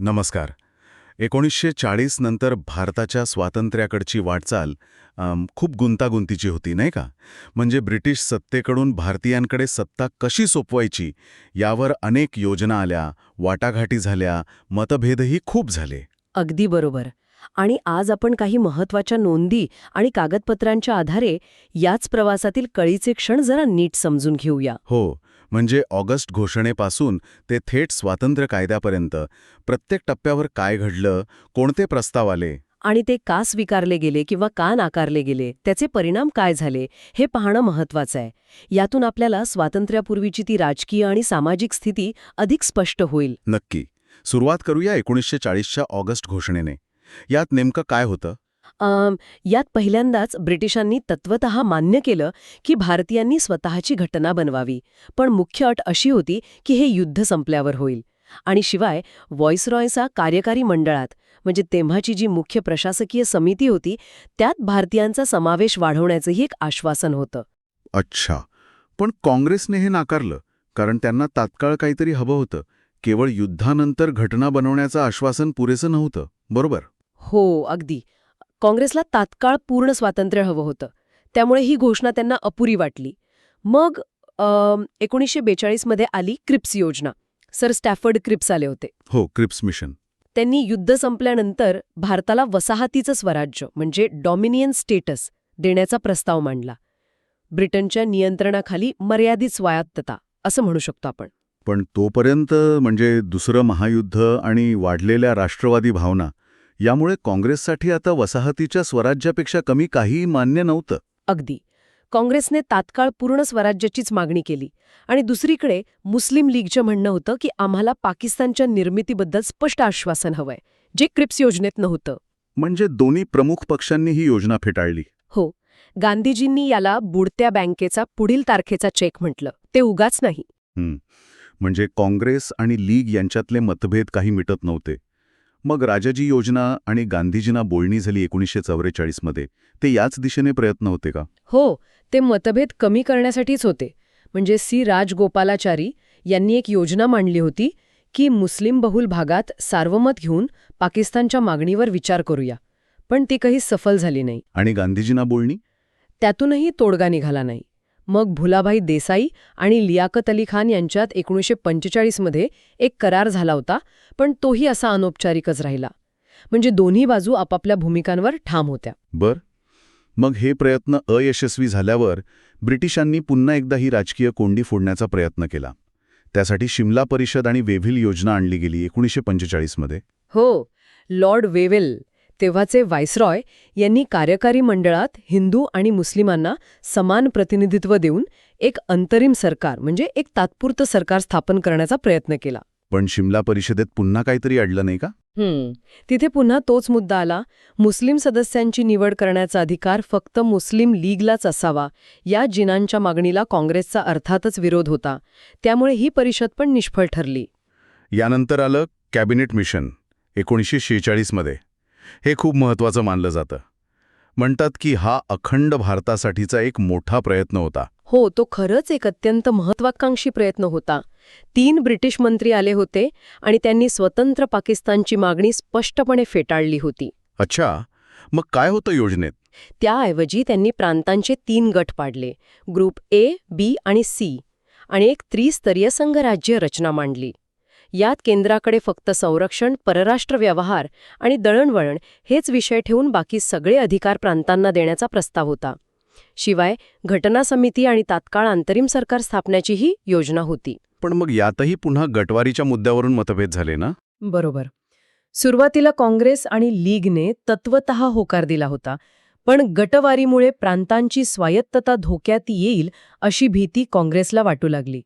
नमस्कार. एकोणीसशे चाळीस नंतर भारताच्या स्वातंत्र्याकडची वाटचाल खूप गुंतागुंतीची होती नाही का? म्हणजे ब्रिटिश सत्तेकडून भारतीयांकडे सत्ता कशी सोपवायची यावर अनेक योजना आल्या वाटाघाटी झाल्या मतभेदही खूप झाले. अगदी बरोबर. आणि आज आपण काही महत्त्वाच्या नोंदी आणि कागदपत्रांच्या आधारे याच प्रवासातील कळीचे क्षण जरा नीट समजून घेऊया. हो. म्हणजे ऑगस्ट घोषणेपासून ते थेट स्वातंत्र्य कायद्यापर्यंत. प्रत्येक टप्प्यावर काय घडलं कोणते प्रस्ताव आले? आणि ते का स्वीकारले गेले किंवा का नाकारले गेले त्याचे परिणाम काय झाले हे पाहणं महत्वाचं आहे. यातून आपल्याला स्वातंत्र्यापूर्वीची ती राजकीय आणि सामाजिक स्थिती अधिक स्पष्ट होईल. नक्की. सुरुवात करूया एकोणीसशे चाळीसच्या ऑगस्ट घोषणेने. यात नेमकं काय होतं? यात पहिल्यांदाच ब्रिटिशांनी तत्वतः मान्य केलं की भारतीयांनी स्वतःची घटना बनवावी. पण मुख्य अट अशी होती की हे युद्ध संपल्यावर होईल. आणि शिवाय व्हॉइसरॉयचा कार्यकारी मंडळात म्हणजे तेव्हाची जी मुख्य प्रशासकीय समिती होती त्यात भारतीयांचा समावेश वाढवण्याचंही एक आश्वासन होतं. अच्छा. पण काँग्रेसने हे नाकारलं कारण त्यांना तात्काळ काहीतरी हवं होतं. केवळ युद्धानंतर घटना बनवण्याचं आश्वासन पुरेसं नव्हतं बरोबर? हो अगदी. काँग्रेसला तात्काळ पूर्ण स्वातंत्र्य हवं होतं. त्यामुळे ही घोषणा त्यांना अपुरी वाटली. मग एकोणीसशे बेचाळीसमध्ये आली क्रिप्स योजना. सर स्टॅफर्ड क्रिप्स आले होते. हो क्रिप्स मिशन. त्यांनी युद्ध संपल्यानंतर भारताला वसाहतीचं स्वराज्य म्हणजे डॉमिनियन स्टेटस देण्याचा प्रस्ताव मांडला. ब्रिटनच्या नियंत्रणाखाली मर्यादित स्वायत्तता असं म्हणू शकतो आपण. पण तोपर्यंत म्हणजे दुसरं महायुद्ध आणि वाढलेल्या राष्ट्रवादी भावना यामुळे काँग्रेससाठी आता वसाहतीच्या स्वराज्यापेक्षा कमी काहीही मान्य नव्हतं. अगदी. काँग्रेसने तात्काळ पूर्ण स्वराज्याचीच मागणी केली आणि दुसरीकडे मुस्लिम लीगचं म्हणणं होतं की आम्हाला पाकिस्तानच्या निर्मितीबद्दल स्पष्ट आश्वासन हवंय जे क्रिप्स योजनेत नव्हतं. म्हणजे दोन्ही प्रमुख पक्षांनी ही योजना फेटाळली. हो. गांधीजींनी याला बुडत्या बँकेचा पुढील तारखेचा चेक म्हटलं. ते उगाच नाही. म्हणजे काँग्रेस आणि लीग यांच्यातले मतभेद काही मिटत नव्हते. मग राजाजी योजना आणि गांधीजींना बोलणी झाली एकोणीसशे चौवेचाळीसमध्ये ते याच दिशेने प्रयत्न होते का? हो ते मतभेद कमी करण्यासाठीच होते. म्हणजे सी राजगोपालाचारी यांनी एक योजना मांडली होती की मुस्लिम बहुल भागात सार्वमत घेऊन पाकिस्तानच्या मागणीवर विचार करूया. पण ती काही सफल झाली नाही. आणि गांधीजींना बोलणी? त्यातूनही तोडगा निघाला नाही. मग भुलाभाई देसाई आणि लियाकत अली खान यांच्यात एकोणीसशे पंचेचाळीसमध्ये एक करार झाला होता पण तोही असा अनौपचारिकच राहिला. म्हणजे दोन्ही बाजू आपापल्या भूमिकांवर ठाम होत्या. बर. मग हे प्रयत्न अयशस्वी झाल्यावर ब्रिटिशांनी पुन्हा एकदा ही राजकीय कोंडी फोडण्याचा प्रयत्न केला. त्यासाठी शिमला परिषद आणि वेव्हिल योजना आणली गेली एकोणीसशे पंचेचाळीसमध्ये हो लॉर्ड वेवेल तेव्हाचे व्हायसरॉय यांनी कार्यकारी मंडळात हिंदू आणि मुस्लिमांना समान प्रतिनिधित्व देऊन एक अंतरिम सरकार म्हणजे एक तात्पुरतं सरकार स्थापन करण्याचा प्रयत्न केला. पण शिमला परिषदेत पुन्हा काहीतरी अडलं नाही का? तिथे पुन्हा तोच मुद्दा आला. मुस्लिम सदस्यांची निवड करण्याचा अधिकार फक्त मुस्लिम लीगलाच असावा या जिनांच्या मागणीला काँग्रेसचा अर्थातच विरोध होता. त्यामुळे ही परिषद पण निष्फळ ठरली. यानंतर आलं कॅबिनेट मिशन एकोणीसशे शेहेचाळीसमध्ये हे खूप महत्त्वाचं मानलं जातं. म्हणतात की हा अखंड भारतासाठीचा एक मोठा प्रयत्न होता. हो तो खरंच एक अत्यंत महत्वाकांक्षी प्रयत्न होता. तीन ब्रिटिश मंत्री आले होते आणि त्यांनी स्वतंत्र पाकिस्तानची मागणी स्पष्टपणे फेटाळली होती. अच्छा मग काय होतं योजनेत? त्याऐवजी त्यांनी प्रांतांचे तीन गट पाडले ग्रुप ए बी आणि सी आणि एक त्रिस्तरीय संघराज्य रचना मांडली. यात केंद्राकडे फक्त संरक्षण परराष्ट्र व्यवहार आणि दळणवळण हेच विषय ठेवून बाकी सगळे अधिकार प्रांतांना देण्याचा प्रस्ताव होता. शिवाय घटना समिती आणि तात्काळ अंतरिम सरकार स्थापण्याचीही योजना होती. पण मग यातही पुन्हा गटवारीच्या मुद्द्यावरून मतभेद झाले ना? बरोबर. सुरुवातीला काँग्रेस आणि लीगने तत्वत होकार दिला होता पण गटवारीमुळे प्रांतांची स्वायत्तता धोक्यात येईल अशी भीती काँग्रेसला वाटू लागली.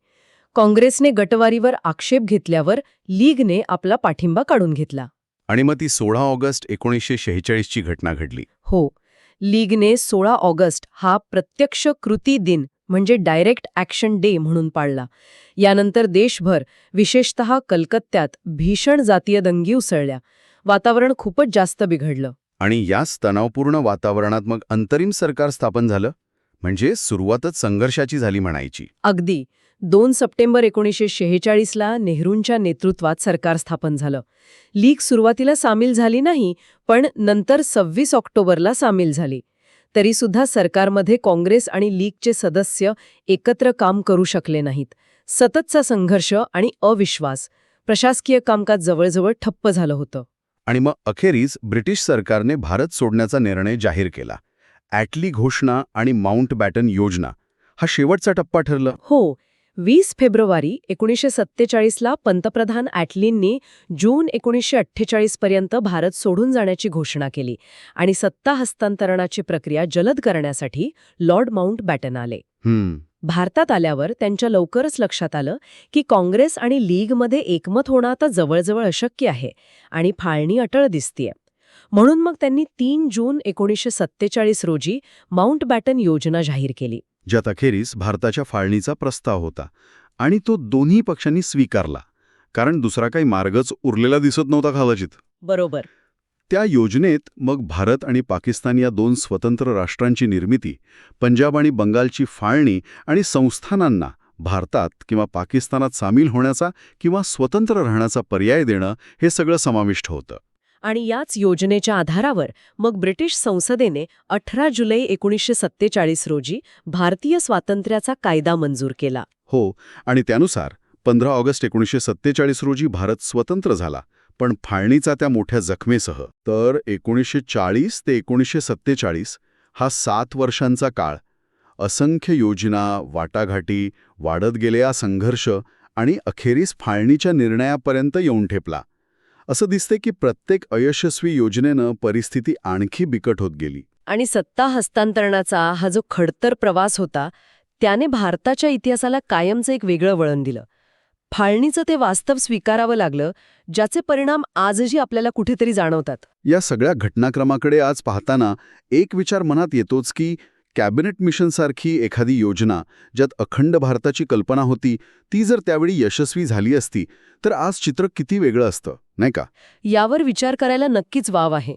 काँग्रेसने गटवारीवर आक्षेप घेतल्यावर लीगने आपला पाठिंबा काढून घेतला. आणि मग ती सोळा ऑगस्ट एकोणीसशे शेहेचाळीसची घटना घडली. हो. लीगने सोळा ऑगस्ट हा प्रत्यक्ष कृती दिन म्हणजे डायरेक्ट ॲक्शन डे म्हणून पाळला. यानंतर देशभर विशेषतः कलकत्त्यात भीषण जातीय दंगी उसळल्या. वातावरण खूपच जास्त बिघडलं. आणि याच तणावपूर्ण वातावरणात मग अंतरिम सरकार स्थापन झालं? म्हणजे सुरुवातच संघर्षाची झाली म्हणायची. अगदी. दोन सप्टेंबर एकोणीसशे शेहेचाळीसला नेहरूंच्या नेतृत्वात सरकार स्थापन झालं. लीग सुरुवातीला सामील झाली नाही पण नंतर सव्वीस ऑक्टोबरला सामील झाली. तरीसुद्धा सरकारमध्ये काँग्रेस आणि लीगचे सदस्य एकत्र काम करू शकले नाहीत. सततचा संघर्ष आणि अविश्वास. प्रशासकीय कामकाज जवळजवळ ठप्प झालं होतं. आणि मग अखेरीस ब्रिटिश सरकारने भारत सोडण्याचा निर्णय जाहीर केला. ॲटली घोषणा आणि माउंट बॅटन योजना हा शेवटचा टप्पा ठरला. हो वीस फेब्रुवारी एकोणीसशे सत्तेचाळीसला पंतप्रधान ॲटलींनी जून एकोणीसशे अठ्ठेचाळीस पर्यंत भारत सोडून जाण्याची घोषणा केली आणि सत्ता हस्तांतरणाची प्रक्रिया जलद करण्यासाठी लॉर्ड माउंट बॅटन आले. भारतात आल्यावर त्यांच्या लवकरच लक्षात आलं की काँग्रेस आणि लीगमध्ये एकमत होणं आता जवळजवळ अशक्य आहे आणि फाळणी अटळ दिसतीये. म्हणून मग त्यांनी तीन जून एकोणीसशे सत्तेचाळीस रोजी माउंट बॅटन योजना जाहीर केली. ज्यात अखेरीस भारताच्या फाळणीचा प्रस्ताव होता आणि तो दोन्ही पक्षांनी स्वीकारला कारण दुसरा काही मार्गच उरलेला दिसत नव्हता कदाचित. बरोबर. त्या योजनेत मग भारत आणि पाकिस्तान या दोन स्वतंत्र राष्ट्रांची निर्मिती पंजाब आणि बंगालची फाळणी आणि संस्थानांना भारतात किंवा पाकिस्तानात सामील होण्याचा किंवा स्वतंत्र राहण्याचा पर्याय देणं हे सगळं समाविष्ट होतं. आणि याच योजनेच्या आधारावर मग ब्रिटिश संसदेने अठरा जुलै एकोणीसशे सत्तेचाळीस रोजी भारतीय स्वातंत्र्याचा कायदा मंजूर केला. हो आणि त्यानुसार पंधरा ऑगस्ट एकोणीसशे सत्तेचाळीस रोजी भारत स्वतंत्र झाला पण फाळणीचा त्या मोठ्या जखमेसह. तर एकोणीसशे चाळीस ते एकोणीसशे सत्तेचाळीस हा सात वर्षांचा काळ. असंख्य योजना वाटाघाटी वाढत गेलेला संघर्ष आणि अखेरीस फाळणीच्या निर्णयापर्यंत येऊन ठेपला. असं दिसते की प्रत्येक अयशस्वी योजनेनं परिस्थिती आणखी बिकट होत गेली. आणि सत्ता हस्तांतरणाचा हा जो खडतर प्रवास होता त्याने भारताच्या इतिहासाला कायमचं एक वेगळं वळण दिलं. फाळणीचं ते वास्तव स्वीकारावं लागलं ज्याचे परिणाम आजही आपल्याला कुठेतरी जाणवतात. या सगळ्या घटनाक्रमाकडे आज पाहताना एक विचार मनात येतोच की कॅबिनेट मिशनसारखी एखादी योजना ज्यात अखंड भारताची कल्पना होती ती जर त्यावेळी यशस्वी झाली असती तर आज चित्र किती वेगळं असतं नाही का? यावर विचार करायला नक्कीच वाव आहे.